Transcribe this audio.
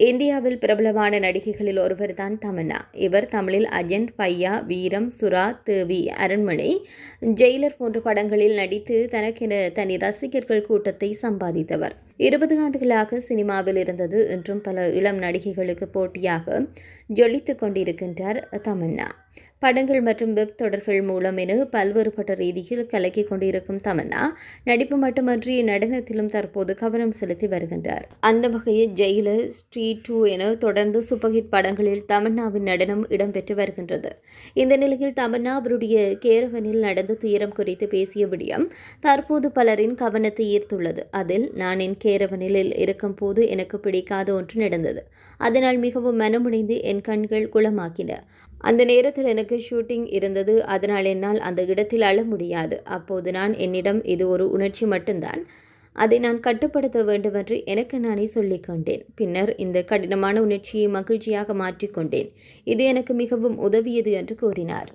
இந்தியாவில் பிரபலமான நடிகைகளில் ஒருவர்தான் தமன்னா. இவர் தமிழில் அஜென்ட் பையா வீரம் சுறா தேவி அரண்மனை ஜெயிலர் போன்ற படங்களில் நடித்து தனக்கென தனி ரசிகர்கள் கூட்டத்தை சம்பாதித்தவர். இருபது ஆண்டுகளாக சினிமாவில் இருந்தது. என்றும் பல இளம் நடிகைகளுக்கு போட்டியாக ஜொலித்து கொண்டிருக்கின்றார் தமன்னா. படங்கள் மற்றும் வெப் தொடர்கள் மூலம் என பல்வேறுபட்ட ரீதியில் கலக்கிக் கொண்டிருக்கும் தமன்னா நடிப்பு மட்டுமன்றி நடனத்திலும் தற்போது கவனம் செலுத்தி வருகின்றார். அந்த வகையில் ஜெயிலர் ஸ்ட்ரீட் டூ என தொடர்ந்து சூப்பர்ஹிட் படங்களில் தமன்னாவின் நடனம் இடம்பெற்று வருகின்றது. இந்த நிலையில் தமன்னா அவருடைய கேரவனில் நடந்த துயரம் குறித்து பேசிய விடயம் தற்போது பலரின் கவனத்தை ஈர்த்துள்ளது. அதில் நான் என் கேரவனில் இருக்கும் போது எனக்கு பிடிக்காத ஒன்று நடந்தது. அதனால் மிகவும் மனமுடைந்து என் கண்கள் குளமாக்கின. அந்த நேரத்தில் எனக்கு ஷூட்டிங் இருந்தது. அதனால் என்னால் அந்த இடத்தில் அழ முடியாது. அப்போது நான் என்னிடம் இது ஒரு உணர்ச்சி மட்டும்தான். அதை நான் கட்டுப்படுத்த வேண்டுமென்று எனக்கு நானே சொல்லிக் கொண்டேன். பின்னர் இந்த கடினமான உணர்ச்சியை மகிழ்ச்சியாக மாற்றிக்கொண்டேன் இது எனக்கு மிகவும் உதவியது என்று கூறினார்.